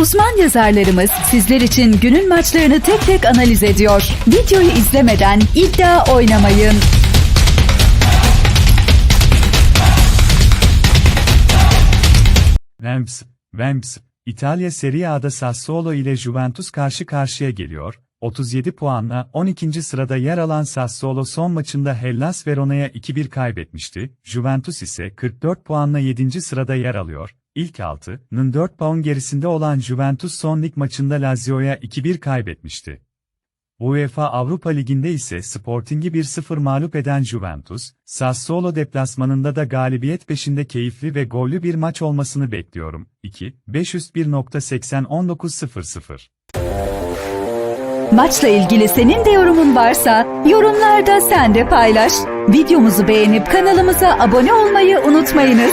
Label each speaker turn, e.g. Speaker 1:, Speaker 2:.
Speaker 1: Uzman yazarlarımız sizler için günün maçlarını tek tek analiz ediyor. Videoyu izlemeden iddia oynamayın.
Speaker 2: Vamps, Vamps, İtalya Serie A'da Sassuolo ile Juventus karşı karşıya geliyor. 37 puanla 12. sırada yer alan Sassuolo son maçında Hellas Verona'ya 2-1 kaybetmişti. Juventus ise 44 puanla 7. sırada yer alıyor. İlk 6'nın 4 puan gerisinde olan Juventus son lig maçında Lazio'ya 2-1 kaybetmişti. UEFA Avrupa Ligi'nde ise Sporting'i 1-0 mağlup eden Juventus, Sassuolo deplasmanında da galibiyet peşinde keyifli ve gollü bir maç olmasını bekliyorum. 2, 501.80-19.00
Speaker 1: Maçla ilgili senin de yorumun varsa yorumlarda sen de paylaş. Videomuzu beğenip kanalımıza abone olmayı unutmayınız.